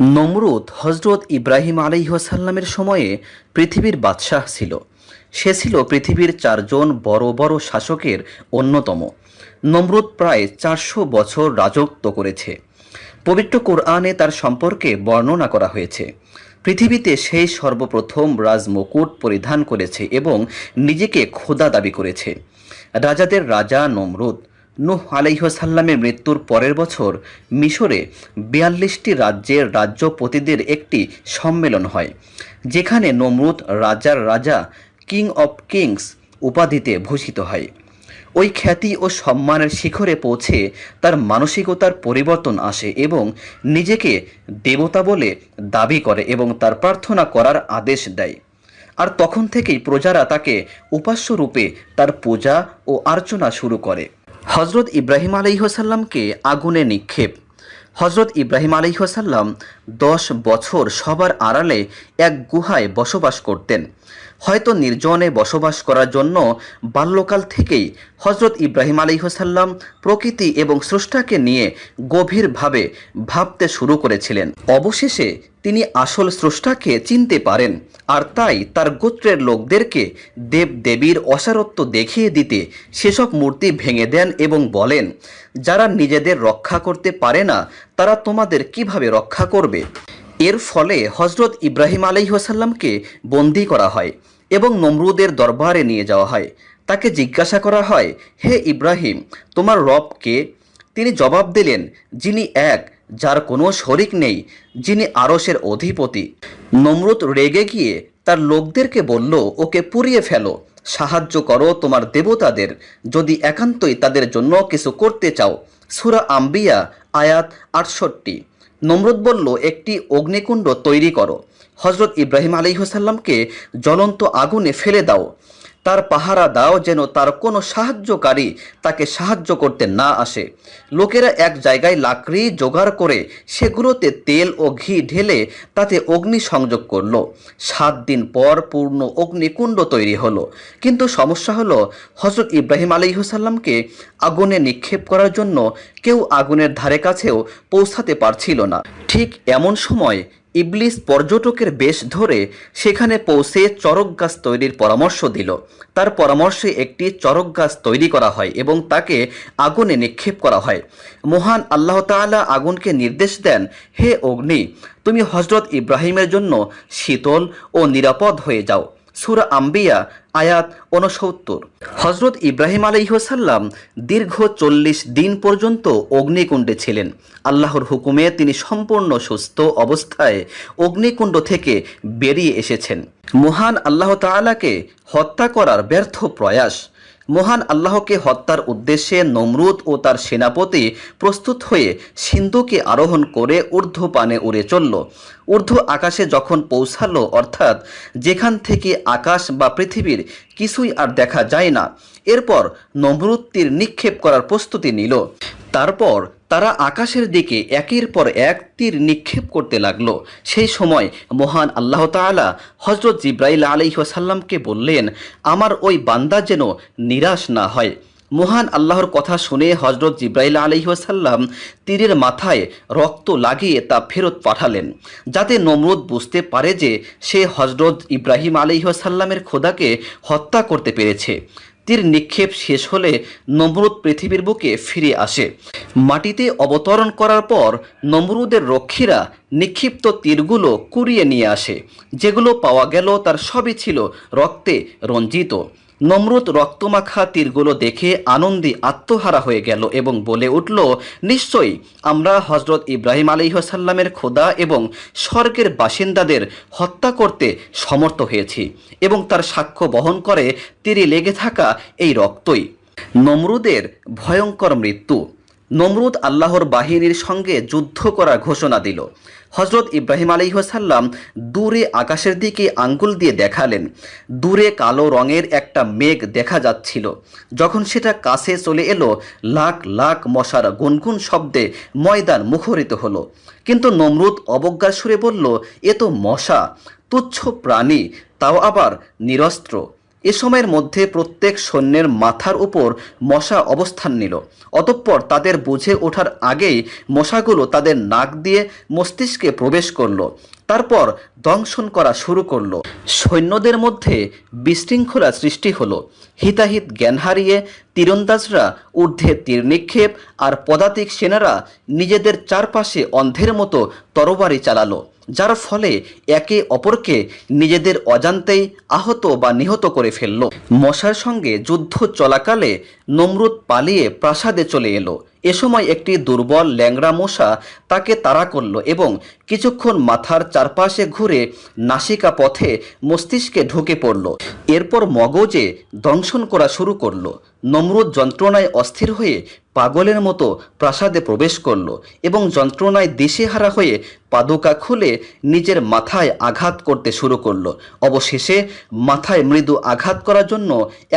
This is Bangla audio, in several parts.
নমরুদ হজরত ইব্রাহিম আলাইহাসাল্লামের সময়ে পৃথিবীর বাদশাহ ছিল। সে ছিল পৃথিবীর চারজন বড় বড় শাসকের অন্যতম। নমরুদ প্রায় চারশো বছর রাজত্ব করেছে। পবিত্র কোরআনে তার সম্পর্কে বর্ণনা করা হয়েছে। পৃথিবীতে সেই সর্বপ্রথম রাজমুকুট পরিধান করেছে এবং নিজেকে খোদা দাবি করেছে। রাজাদের রাজা নমরুদ নূহ আলাইহসাল্লামের মৃত্যুর পরের বছর মিশরে বিয়াল্লিশটি রাজ্যের রাজ্যপতিদের একটি সম্মেলন হয়, যেখানে নমরুদ রাজার রাজা কিং অব কিংস উপাধিতে ভূষিত হয়। ওই খ্যাতি ও সম্মানের শিখরে পৌঁছে তার মানসিকতার পরিবর্তন আসে এবং নিজেকে দেবতা বলে দাবি করে এবং তার প্রার্থনা করার আদেশ দেয়। আর তখন থেকেই প্রজারা তাকে উপাস্য রূপে তার পূজা ও অর্চনা শুরু করে। হজরত ইব্রাহিম আলহিহসাল্লামকে আগুনে নিক্ষেপ। হজরত ইব্রাহিম আলহিহসাল্লাম দশ বছর সবার আড়ালে এক গুহায় বসবাস করতেন। হয়তো নির্জনে বসবাস করার জন্য বাল্যকাল থেকেই হজরত ইব্রাহিম আলাইহসাল্লাম প্রকৃতি এবং স্রষ্টাকে নিয়ে গভীরভাবে ভাবতে শুরু করেছিলেন। অবশেষে তিনি আসল স্রষ্টাকে চিনতে পারেন আর তাই তার গোত্রের লোকদেরকে দেব দেবীর অসারত্ব দেখিয়ে দিতে সেসব মূর্তি ভেঙে দেন এবং বলেন, যারা নিজেদের রক্ষা করতে পারে না, তারা তোমাদের কীভাবে রক্ষা করবে? এর ফলে হজরত ইব্রাহিম আলাইহাসাল্লামকে বন্দি করা হয় এবং নমরুদের দরবারে নিয়ে যাওয়া হয়। তাকে জিজ্ঞাসা করা হয়, হে ইব্রাহিম, তোমার রবকে? তিনি জবাব দিলেন, যিনি এক, যার কোনো শরিক নেই, যিনি আরসের অধিপতি। নমরুদ রেগে গিয়ে তার লোকদেরকে বলল, ওকে পুড়িয়ে ফেলো, সাহায্য করো তোমার দেবতাদের, যদি একান্তই তাদের জন্য কিছু করতে চাও। সুরা আম্বিয়া, আয়াত আটষট্টি। নমরুদ বলল, একটি অগ্নিকুণ্ড তৈরি করো। হজরত ইব্রাহিম আলী হোসাল্লামকে জ্বলন্ত আগুনে ফেলে দাও। তার পাহারা দাও যেন তার কোনো সাহায্যকারী তাকে সাহায্য করতে না আসে। লোকেরা এক জায়গায় লাকড়ি জোগাড় করে সেগুলোতে তেল ও ঘি ঢেলে তাতে অগ্নি সংযোগ করল। সাত দিন পর পূর্ণ অগ্নিকুণ্ড তৈরি হলো। কিন্তু সমস্যা হলো হজরত ইব্রাহিম আলিহসাল্লামকে আগুনে নিক্ষেপ করার জন্য কেউ আগুনের ধারে কাছেও পৌঁছাতে পারছিল না। ঠিক এমন সময় ইবলিস পর্যটকের বেশ ধরে সেখানে পৌঁছে চরক গাছ তৈরির পরামর্শ দিল। তার পরামর্শে একটি চরক গাছ তৈরি করা হয় এবং তাকে আগুনে নিক্ষেপ করা হয়। মহান আল্লাহ তালা আগুনকে নির্দেশ দেন, হে অগ্নি, তুমি হজরত ইব্রাহিমের জন্য শীতল ও নিরাপদ হয়ে যাও। সুরা আম্বিয়া, আয়াত ঊনসত্তর। হজরত ইব্রাহিম আলাইহসাল্লাম দীর্ঘ চল্লিশ দিন পর্যন্ত অগ্নিকুণ্ডে ছিলেন। আল্লাহর হুকুমে তিনি সম্পূর্ণ সুস্থ অবস্থায় অগ্নিকুণ্ড থেকে বেরিয়ে এসেছেন। মহান আল্লাহ তালাকে হত্যা করার ব্যর্থ প্রয়াস মহান আল্লাহকে হত্যার উদ্দেশ্যে নমরুদ ও তার সেনাপতি প্রস্তুত হয়ে সিন্ধুকে আরোহণ করে ঊর্ধ্ব পানে উড়ে চলল। ঊর্ধ্ব আকাশে যখন পৌঁছালো, অর্থাৎ যেখান থেকে আকাশ বা পৃথিবীর কিছুই আর দেখা যায় না, এরপর নমরুদ তীর নিক্ষেপ করার প্রস্তুতি নিল। তারপর তারা আকাশের দিকে একের পর এক তীর নিক্ষেপ করতে লাগল। সেই সময় মহান আল্লাহ তাআলা হজরত জিব্রাইল আলাইসাল্লামকে বললেন, আমার ওই বান্দা যেন নিরাশ না হয়। মহান আল্লাহর কথা শুনে হজরত জিব্রাইল আলহিহাসাল্লাম তীরের মাথায় রক্ত লাগিয়ে তা ফেরত পাঠালেন, যাতে নমরুদ বুঝতে পারে যে সে হজরত ইব্রাহিম আলহিহাসাল্লামের খোদাকে হত্যা করতে পেরেছে। তীর নিক্ষেপ শেষ হলে নমরুদ পৃথিবীর বুকে ফিরে আসে। মাটিতে অবতরণ করার পর নমরুদের রক্ষীরা নিক্ষিপ্ত তীরগুলো কুড়িয়ে নিয়ে আসে। যেগুলো পাওয়া গেল তার সবই ছিল রক্তে রঞ্জিত। নমরুদ রক্তমাখা তীরগুলো দেখে আনন্দে আত্মহারা হয়ে গেল এবং বলে উঠল, নিশ্চয়ই আমরা হজরত ইব্রাহিম আলিহাসাল্লামের খোদা এবং স্বর্গের বাসিন্দাদের হত্যা করতে সমর্থ হয়েছি এবং তার সাক্ষ্য বহন করে তীরে লেগে থাকা এই রক্তই। নমরুদের ভয়ঙ্কর মৃত্যু। নমরুদ আল্লাহর বাহিনীর সঙ্গে যুদ্ধ করার ঘোষণা দিল। হজরত ইব্রাহিম আলিহাসাল্লাম দূরে আকাশের দিকে আঙ্গুল দিয়ে দেখালেন। দূরে কালো রঙের একটা মেঘ দেখা যাচ্ছিল। যখন সেটা কাছে চলে এলো, লাখ লাখ মশার গুনগুন শব্দে ময়দান মুখরিত হলো। কিন্তু নমরুদ অবজ্ঞার সুরে বলল, এ তো মশা, তুচ্ছ প্রাণী, তাও আবার নিরস্ত্র। এ সময়ের মধ্যে প্রত্যেক সৈন্যের মাথার উপর মশা অবস্থান নিল। অতঃপর তাদের বুঝে ওঠার আগেই মশাগুলো তাদের নাক দিয়ে মস্তিষ্কে প্রবেশ করল। তারপর দংশন করা শুরু করল। সৈন্যদের মধ্যে বিশৃঙ্খলা সৃষ্টি হলো। হিতাহিত জ্ঞান হারিয়ে তীরন্দাজরা ঊর্ধ্বে তীর নিক্ষেপ আর পদাতিক সেনারা নিজেদের চারপাশে অন্ধের মতো তরবারি চালালো। যার ফলে একে অপরকে নিজেদের অজান্তেই আহত বা নিহত করে ফেলল। মশার সঙ্গে যুদ্ধ চলাকালে নমরুদ পালিয়ে প্রাসাদে চলে এলো। এ সময় একটি দুর্বল ল্যাংড়া মশা তাকে তাড়া করল এবং কিছুক্ষণ মাথার চারপাশে ঘুরে নাসিকা পথে মস্তিষ্কে ঢুকে পড়ল। এরপর মগজে দংশন করা শুরু করল। নমরুদ যন্ত্রণায় অস্থির হয়ে পাগলের মতো প্রাসাদে প্রবেশ করল এবং যন্ত্রণায় দিশেহারা হয়ে পাদুকা খুলে নিজের মাথায় আঘাত করতে শুরু করল। অবশেষে মাথায় মৃদু আঘাত করার জন্য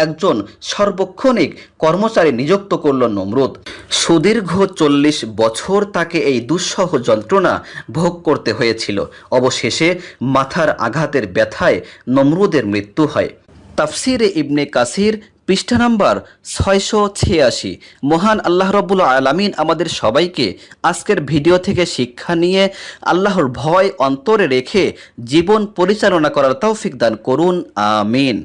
একজন সর্বক্ষণিক কর্মচারী নিযুক্ত করল নমরুদ। সুদীর্ঘ চল্লিশ বছর তাকে এই দুঃসহ যন্ত্রণা ভোগ করতে হয়েছিল। অবশেষে মাথার আঘাতের ব্যথায় নমরুদের মৃত্যু হয়। তাফসিরে ইবনে কাসির পৃষ্ঠা নাম্বার ছয়শো ছিয়াশি। মহান আল্লাহ রব্বুল আলামিন আমাদের সবাইকে আজকের ভিডিও থেকে শিক্ষা নিয়ে আল্লাহর ভয় অন্তরে রেখে জীবন পরিচালনা করার তৌফিক দান করুন, আমিন।